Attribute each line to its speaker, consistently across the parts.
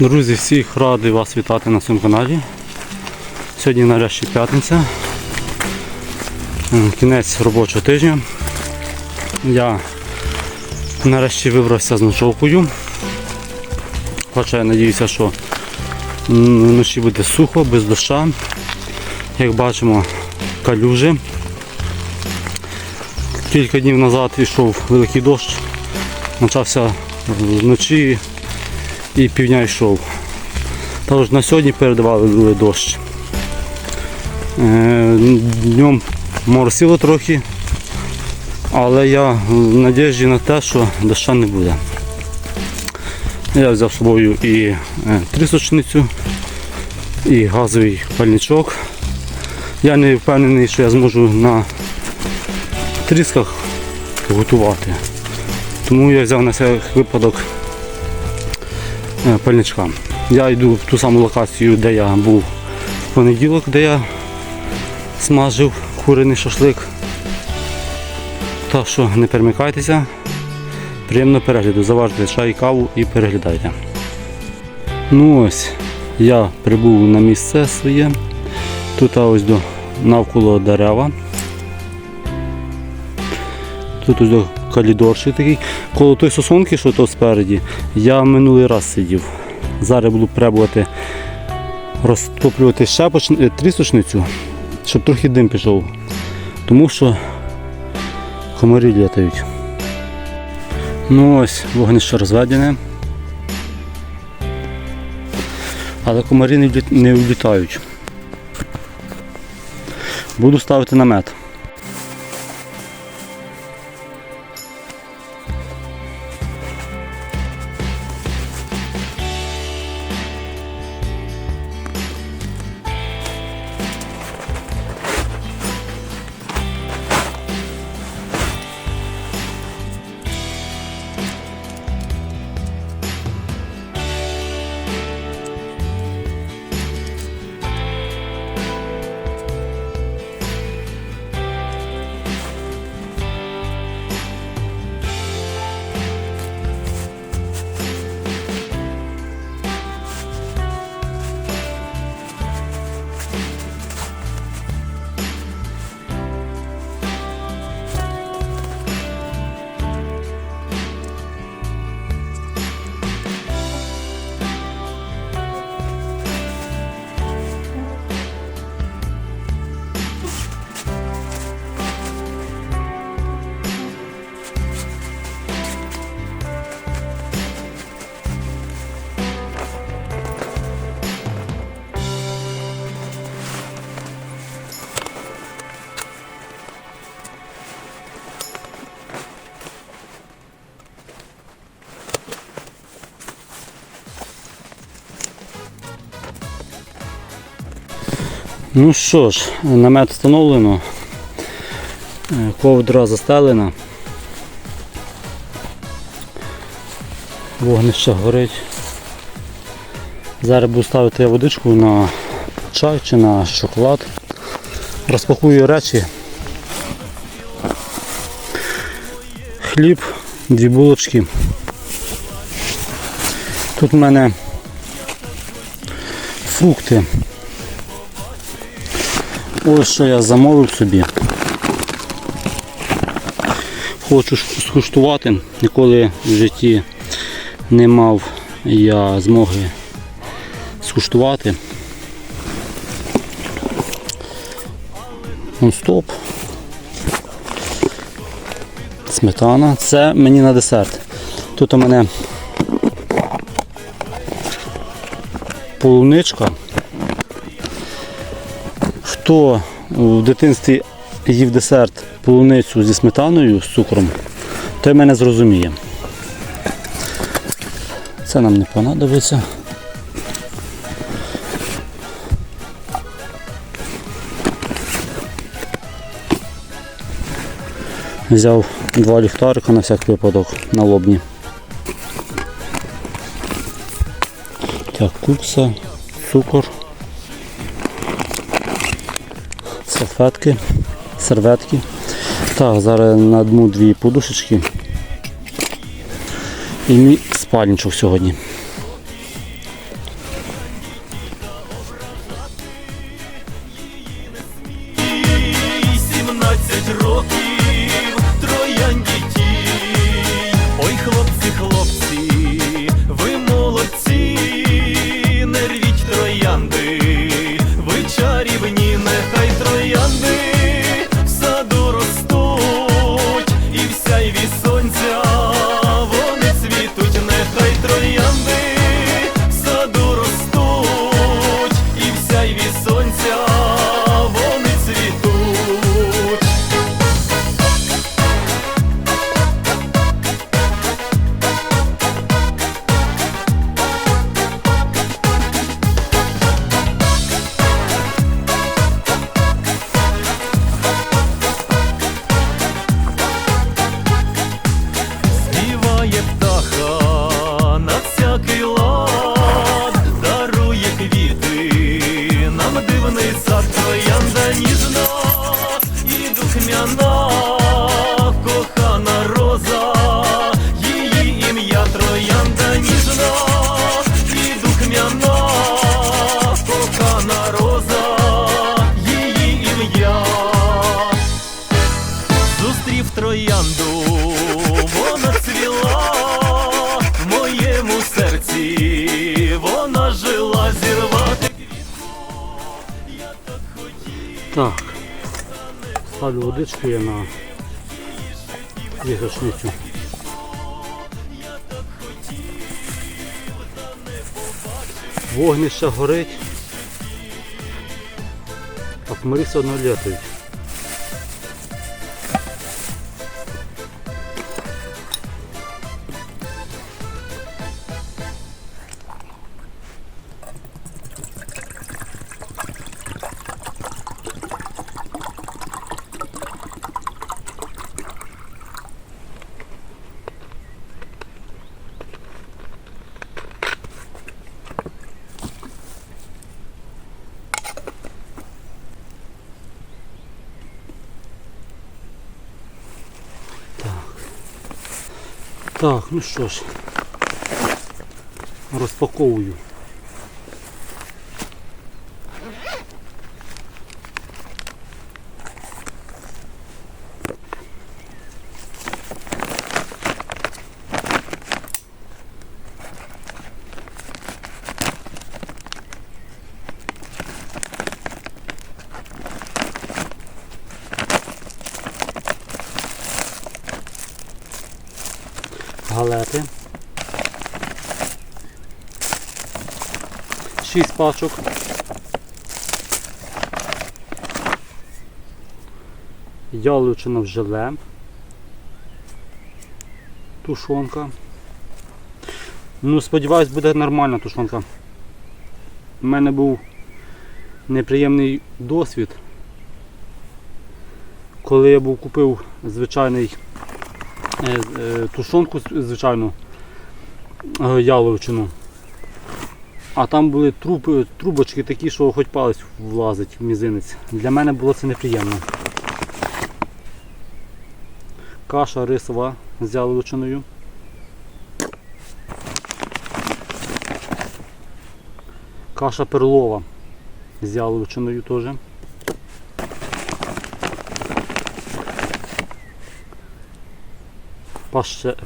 Speaker 1: Друзі, всіх радий вас вітати на своєму каналі. Сьогодні нарешті п'ятниця. Кінець робочого тижня. Я нарешті вибрався з ночовкою. Хоча я надіюся, що вночі буде сухо, без доща. Як бачимо, калюжі. Кілька днів назад йшов великий дощ. Почався вночі і півдня йшов. Також на сьогодні передавали дощ. Е, Днем моросило трохи, але я в надіжді на те, що доща не буде. Я взяв з собою і е, трісочницю, і газовий пальничок. Я не впевнений, що я зможу на трісках готувати. Тому я взяв на всяк випадок е, пальничка. Я йду в ту саму локацію, де я був в понеділок, де я смажив куриний шашлик. Так що не перемикайтеся. Приємного перегляду. Заважте чай, каву і переглядайте. Ну ось, я прибув на місце своє. Тут ось до навколо дерева. Тут ось до калідорчик такий. Коло той сосонки, що то спереді, я минулий раз сидів. Зараз буду пробувати розтоплювати щепоч... е, трісочницю, щоб трохи дим пішов. Тому що комарі літають. Ну ось, вогнище розведене. Але комарі не влітають. Буду ставити намет. Ну що ж, намет встановлено, Е, ковдра застелена. Вогнище горить. Зараз буду ставити водичку на чай чи на шоколад. Розпакую речі. Хліб, дві булочки. Тут в мене фрукти. Ось що я замовив собі. Хочу скуштувати. Ніколи в житті не мав я змоги скуштувати. Нон-стоп. Сметана. Це мені на десерт. Тут у мене полуничка. Хто в дитинстві їв десерт полуницю зі сметаною з цукром, той мене зрозуміє. Це нам не понадобиться. Взяв два ліхтарика на всяк випадок на лобні. Так, кукса, цукор. Салфетки, серветки. Так, зараз на дну дві подушечки. І мій спальничок сьогодні. Я на іграшницю. Вогнище горить. А хмарі все одно літають. Ну що ж, розпаковую. галети. 6 пачок. Яловичина в желе. Тушонка. Ну, сподіваюсь, буде нормальна тушонка. У мене був неприємний досвід. Коли я був купив звичайний е, е, тушонку звичайну е, яловичину. А там були труб, трубочки такі, що хоч палець влазить в мізинець. Для мене було це неприємно. Каша рисова з яловичиною. Каша перлова з яловичиною теж.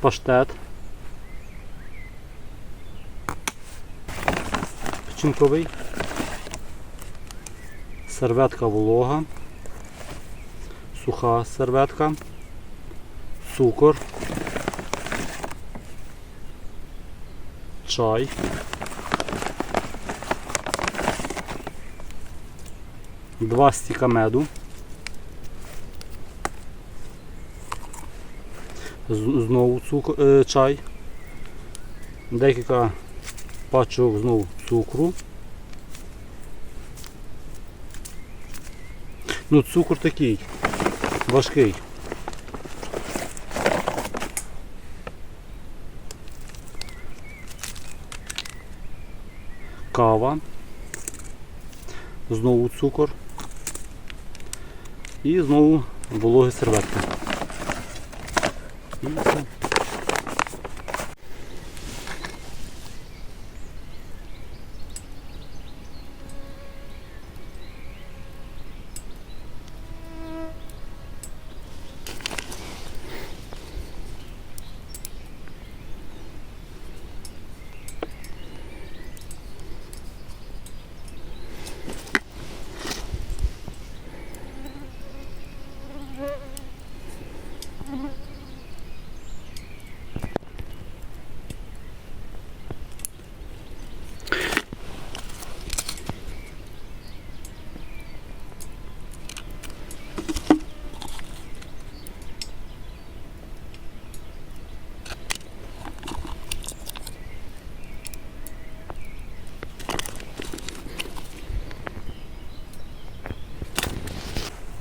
Speaker 1: Паштет. Печінковий. Серветка волога. Суха серветка. Цукор. Чай. Два стіка меду. Знову цукор, е, чай. Декілька пачок знову цукру. Ну, цукор такий, важкий. Кава. Знову цукор. І знову вологі серветки. І все.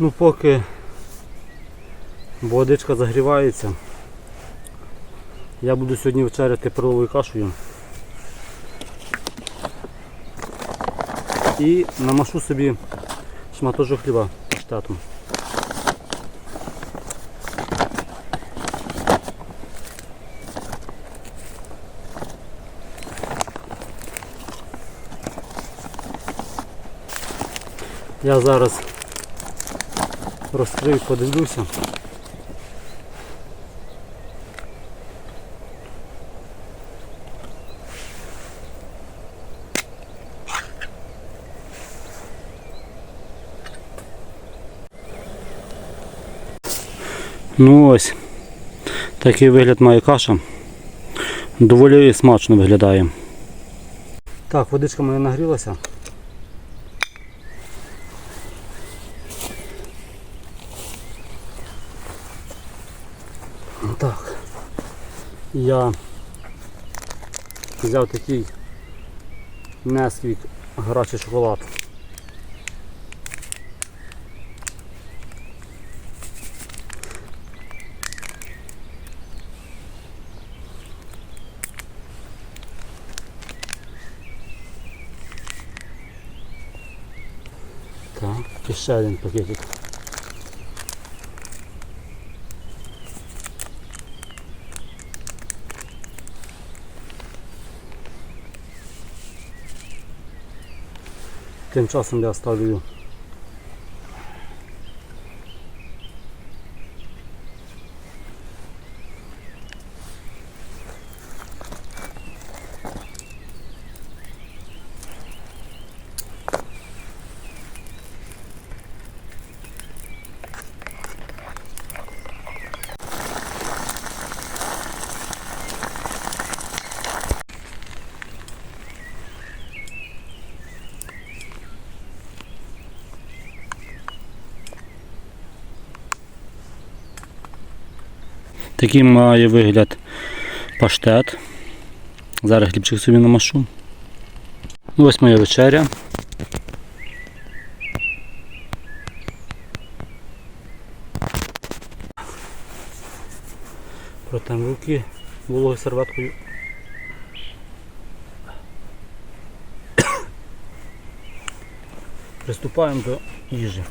Speaker 1: Ну поки водичка загрівається, я буду сьогодні вечеряти перловою кашею. І намашу собі шматочок хліба паштетом. Я зараз розкрию, подивлюся. Ну ось, такий вигляд має каша. Доволі смачно виглядає. Так, водичка моя нагрілася. Так. Я взяв такий Несквік гарячий шоколад. Так, ще один пакетик. tymczasem der Luju. Такий має вигляд паштет. Зараз хлібчик собі намашу. Ну, Ось моя вечеря. Протем руки вологою серветкою. Приступаємо до їжі.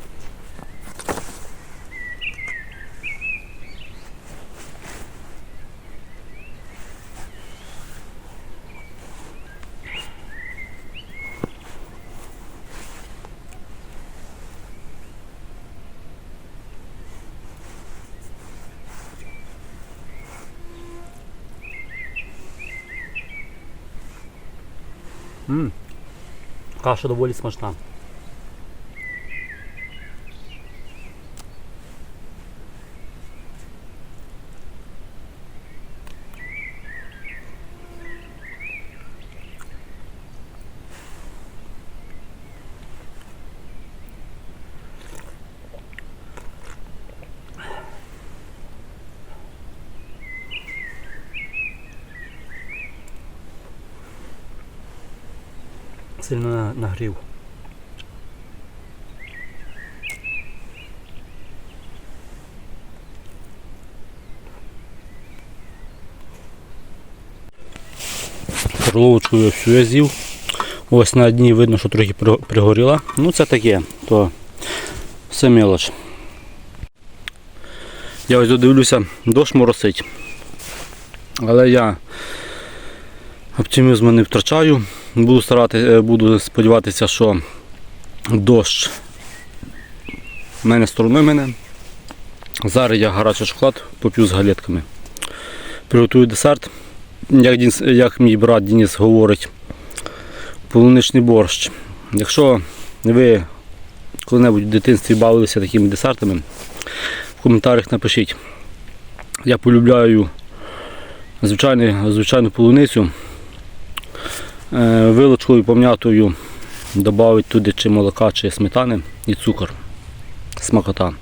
Speaker 1: М, Каша доволі смачна. Сильно на- нагрів. Перловочку я всю я з'їв. Ось на дні видно, що трохи пригоріла. Ну це таке, то все мелоч. Я ось додивлюся, дощ моросить. Але я оптимізму не втрачаю. Буду старати, е, буду сподіватися, що дощ в мене стороною мене. Зараз я гарячий шоколад поп'ю з галетками. Приготую десерт. Як, Дініс- як мій брат Денис говорить, полуничний борщ. Якщо ви коли-небудь в дитинстві бавилися такими десертами, в коментарях напишіть. Я полюбляю звичайну, звичайну полуницю. Е, Вилочкою пом'ятою додати туди чи молока, чи сметани і цукор. Смакота.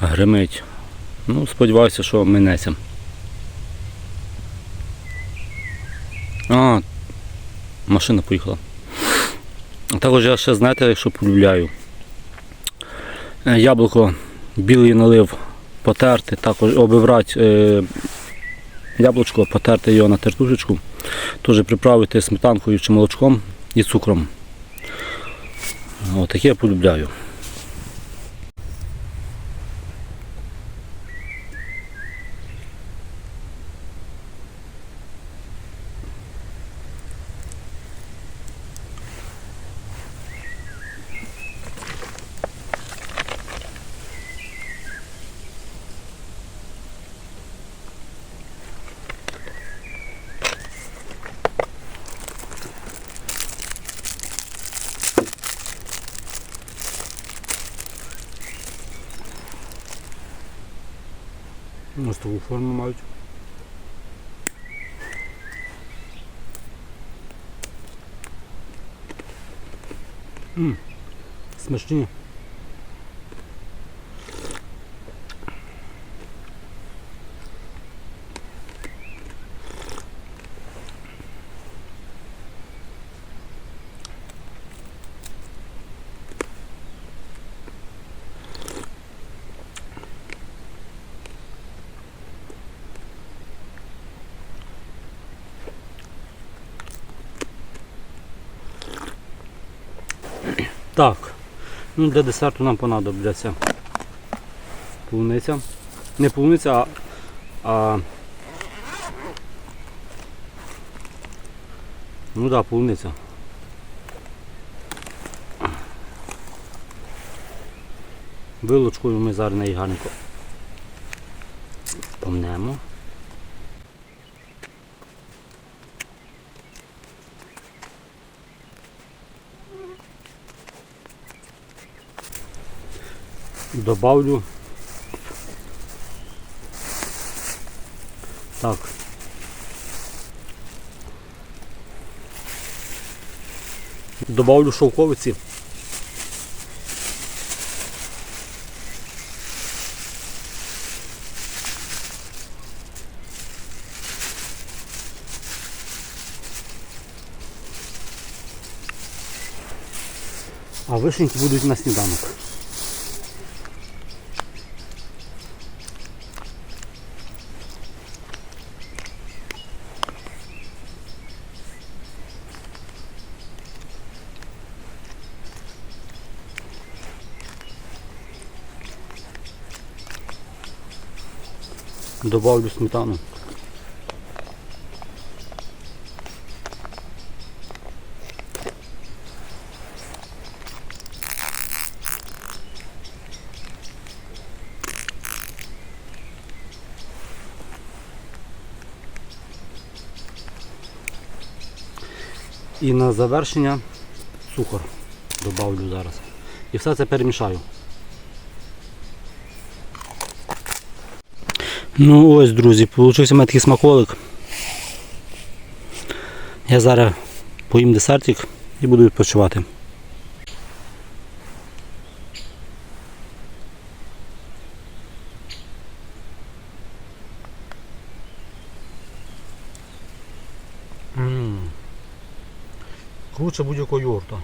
Speaker 1: Гримить. Ну, сподіваюся, що минеться. А, машина поїхала. Також я ще, знаєте, що полюбляю. Е, Яблуко білий налив потерти, також обиврати е, яблучко, потерти його на тертушечку, теж приправити сметанкою чи молочком і цукром. Таке я полюбляю. Ось таку Так, ну для десерту нам понадобляться полуниця. Не полуниця, а, а ну так, да, полуниця. Вилочкою ми зараз неї гарненько помнемо. Добавлю. Так. Добавлю шовковиці. А вишеньки будуть на сніданок. Добавлю сметану. І на завершення цукор добавлю зараз. І все це перемішаю. Ну ось, друзі, получився у мене такий смаколик. Я зараз поїм десертик і буду відпочивати. Круче будь-якого йогурта.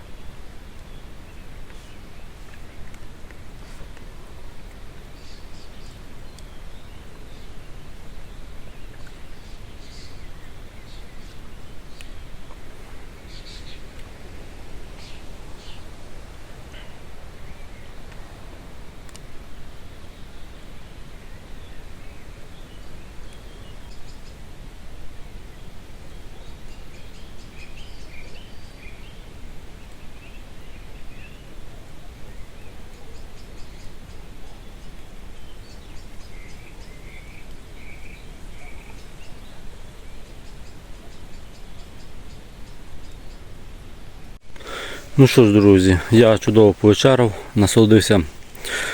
Speaker 1: Ну що ж, друзі, я чудово повечеряв, насолодився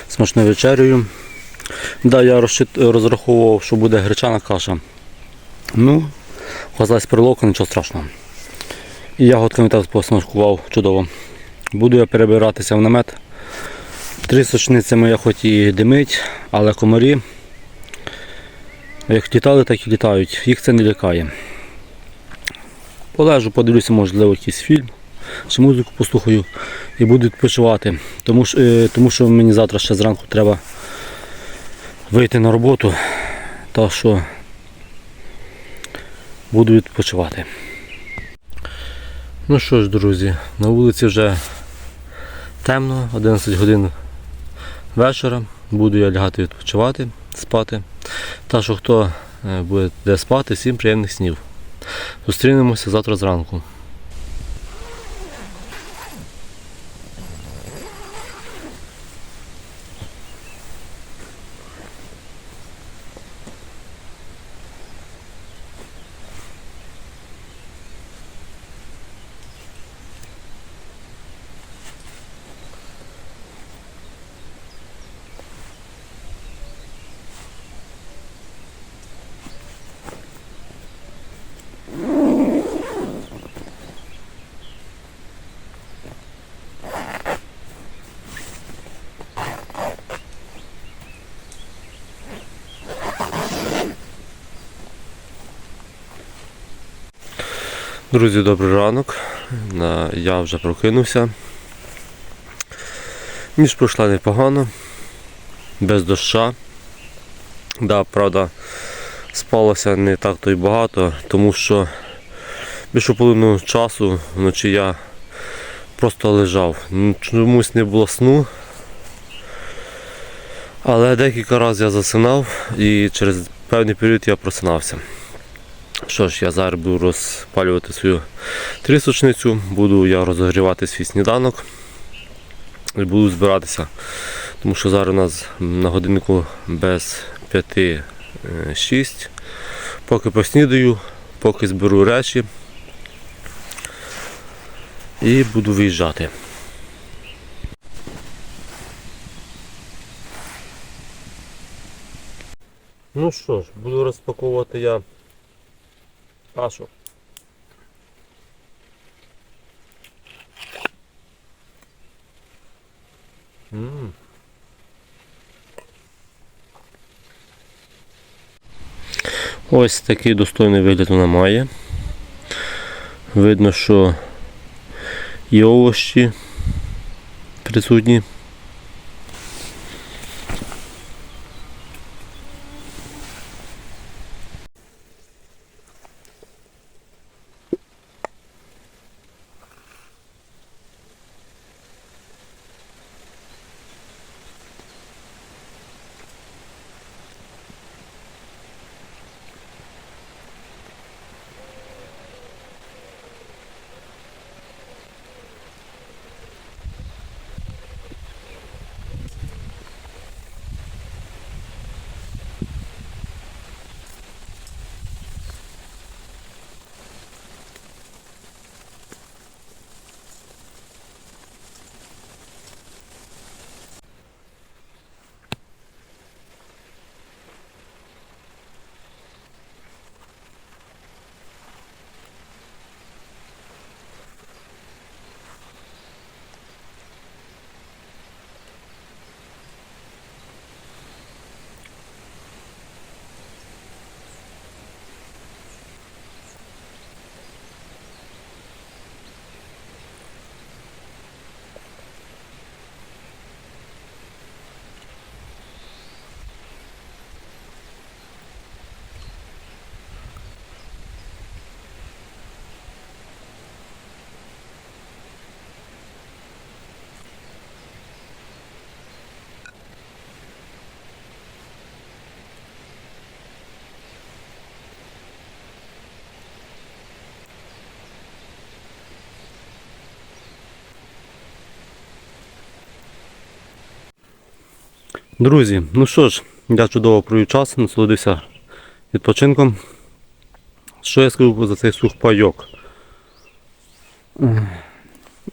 Speaker 1: смачною вечерею. Да, я розраховував, що буде гречана каша. Ну, оказалась переловка, нічого страшного. І ягодками так посмакував чудово. Буду я перебиратися в намет. Три сочниці моя хоч і димить, але комарі як літали, так і літають. Їх це не лякає. Полежу, подивлюся, можливо, якийсь фільм чи музику послухаю і буду відпочивати. Тому, що- е, тому що мені завтра ще зранку треба вийти на роботу. Так що буду відпочивати. Ну що ж, друзі, на вулиці вже темно, 11 годин вечора. Буду я лягати відпочивати, спати. Так що хто е, буде де спати, всім приємних снів. Зустрінемося завтра зранку.
Speaker 2: Друзі, добрий ранок. Я вже прокинувся. Ніч пройшла непогано, без доща. Да, правда, спалося не так то й багато, тому що більшу половину часу вночі я просто лежав. Чомусь не було сну. Але декілька разів я засинав і через певний період я просинався. Що ж, я зараз буду розпалювати свою трісочницю, буду я розогрівати свій сніданок і буду збиратися. Тому що зараз у нас на годиннику без 5-6. Поки поснідаю, поки зберу речі і буду виїжджати. Ну що ж, буду розпаковувати я кашу. М. Ось такий достойний вигляд вона має. Видно, що і овощі присутні.
Speaker 1: Друзі, ну що ж, я чудово провів час, насолодився відпочинком. Що я скажу за цей сухпайок? Е,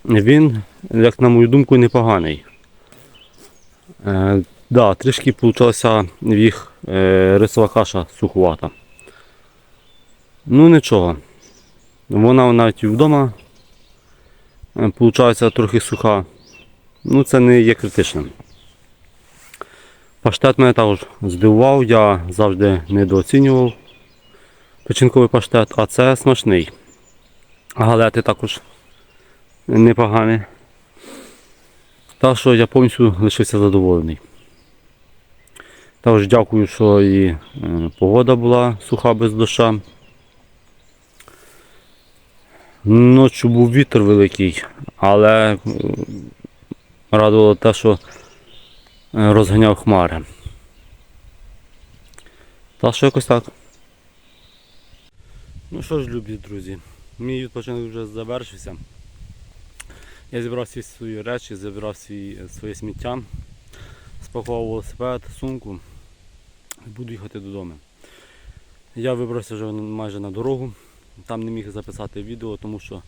Speaker 1: Він, як на мою думку, непоганий. Е, да, трішки вийшла в їх е, рисова каша сухувата. Ну нічого. Вона навіть вдома виходить трохи суха. Ну це не є критичним. Паштет мене також здивував, я завжди недооцінював печінковий паштет, а це смачний. Галети також непогані. Так що я повністю лишився задоволений. Також дякую, що і е, погода була суха без доща. Ночі був вітер великий, але е, радувало те, що розганяв хмари. Та що якось так. Ну що ж, любі друзі, мій відпочинок вже завершився. Я зібрав всі свої речі, зібрав свій, своє сміття, спакував велосипед, сумку і буду їхати додому. Я вибрався вже майже на дорогу. Там не міг записати відео, тому що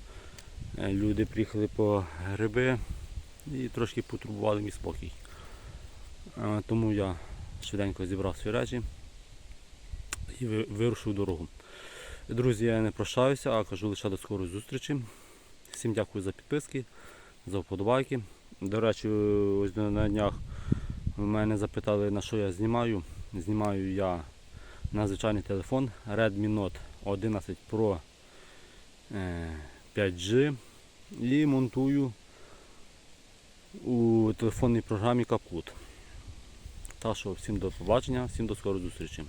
Speaker 1: е, люди приїхали по гриби і трошки потурбували мій спокій. Е, Тому я швиденько зібрав свої речі і вирушив дорогу. Друзі, я не прощаюся, а кажу лише до скорої зустрічі. Всім дякую за підписки, за вподобайки. До речі, ось на днях мене запитали, на що я знімаю. Знімаю я на звичайний телефон Redmi Note 11 Pro е, 5G і монтую у телефонній програмі Капут. Так що всім до побачення, всім до скорої зустрічі.